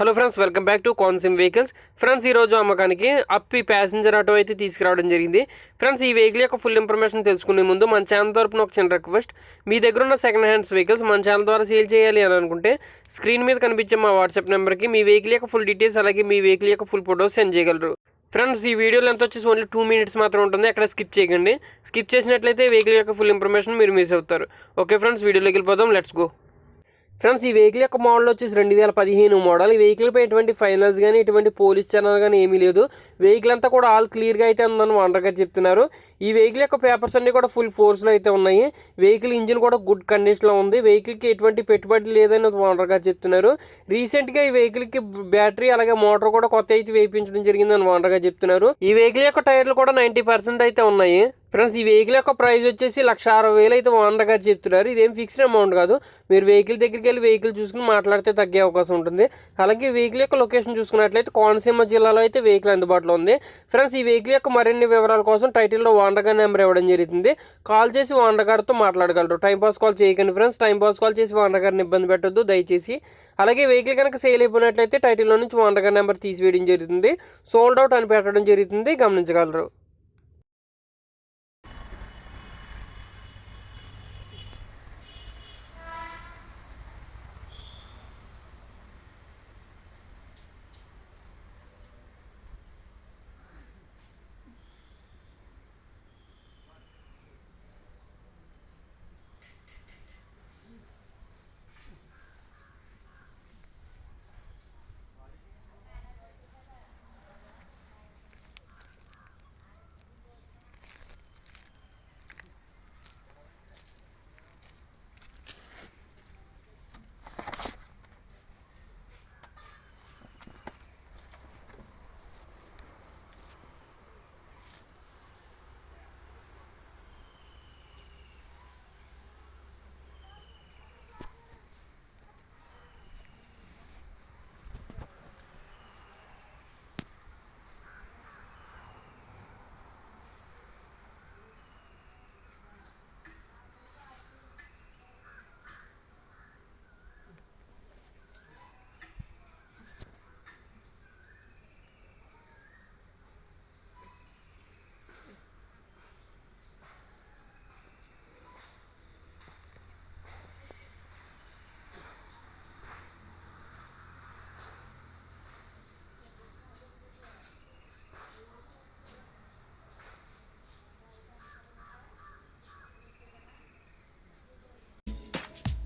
Hello friends welcome back to కాన్సిమ్ vehicles. Friends ఈరోజు అమ్మకానికి అప్పి passenger auto అయితే తీసుకురావడం జరిగింది. ఫ్రెండ్స్ ఈ వెహికల్ యొక్క ఫుల్ ఇన్ఫర్మేషన్ తెలుసుకునే ముందు మన ఛానల్ తరపున ఒక చిన్న రిక్వెస్ట్ మీ దగ్గర ఉన్న సెకండ్ హ్యాండ్స్ వెహికల్స్ మన ఛానల్ ద్వారా సేల్ చేయాలి అని అనుకుంటే స్క్రీన్ మీద కనిపించే మా వాట్సాప్ నెంబర్కి మీ వెహికల్ యొక్క ఫుల్ డీటెయిల్స్ అలాగే మీ వెహికల్ యొక్క ఫుల్ ఫోటోస్ సెండ్ చేయగలరు. ఫ్రెండ్స్ ఈ వీడియోలో ఎంత వచ్చేసి ఓన్లీ టూ మినిట్స్ మాత్రం ఉంటుంది. అక్కడ స్కిప్ చేయకండి. స్కిప్ చేసినట్లయితే వెహికల్ యొక్క ఫుల్ ఇన్ఫర్మేషన్ మీరు మిస్ అవుతారు. ఓకే ఫ్రెండ్స్ వీడియోలోకి వెళ్ళిపోదాం. లెట్స్ గో ఫ్రెండ్స్ ఈ వెహికల్ యొక్క మోడల్ వచ్చేసి రెండు వేల పదిహేను మోడల్ ఈ వెహికల్ పై ఎటువంటి ఫైనల్స్ కానీ ఎటువంటి పోలీస్ ఛానల్ కానీ ఏమీ లేదు. వెహికల్ అంతా కూడా ఆల్ క్లియర్గా అయితే ఉందని ఓనర్ చెప్తున్నారు. ఈ వెహికల్ యొక్క పేపర్స్ అన్ని కూడా ఫుల్ ఫోర్స్లో అయితే ఉన్నాయి. వెహికల్ ఇంజిన్ కూడా గుడ్ కండిషన్లో ఉంది. వెహికల్కి ఎటువంటి పెట్టుబడి లేదని వండర్గా చెప్తున్నారు. రీసెంట్గా ఈ వెహికల్కి బ్యాటరీ అలాగే మోటార్ కూడా కొత్త అయితే వేయించడం జరిగిందని వండర్గా చెప్తున్నారు. ఈ వెహికల్ యొక్క టైర్లు కూడా నైంటీ పర్సెంట్ అయితే ఉన్నాయి. ఫ్రెండ్స్ ఈ వెహికల్ యొక్క ప్రైస్ వచ్చేసి లక్ష అరవై వేలు అయితే ఓనర్ గారు చెప్తున్నారు. ఇదేం ఫిక్స్డ్ అమౌంట్ కాదు. మీరు వెహికల్ దగ్గరికి వెళ్ళి వెహికల్ చూసుకుని మాట్లాడితే తగ్గే అవకాశం ఉంటుంది. అలాగే వెహికల్ యొక్క లొకేషన్ చూసుకున్నట్లయితే కోనసీమ జిల్లాలో అయితే వెహికల్ అందుబాటులో ఉంది. ఫ్రెండ్స్ ఈ వెహికల్ యొక్క మరిన్ని వివరాల కోసం టైటిల్లో ఓనర్ గారి నెంబర్ ఇవ్వడం జరుగుతుంది. కాల్ చేసి ఓనర్ గారితో మాట్లాడగలరు. టైంపాస్ కాల్ చేయకండి ఫ్రెండ్స్. టైంపాస్ కాల్ చేసి ఓనర్ గారిని ఇబ్బంది పెట్టొద్దు దయచేసి. అలాగే వెహికల్ కనుక సేల్ అయిపోయినట్లయితే టైటిల్లో నుంచి ఓనర్ గారి నెంబర్ తీసివేయడం జరుగుతుంది. సోల్డ్ అవుట్ అని పెట్టడం జరుగుతుంది. గమనించగలరు.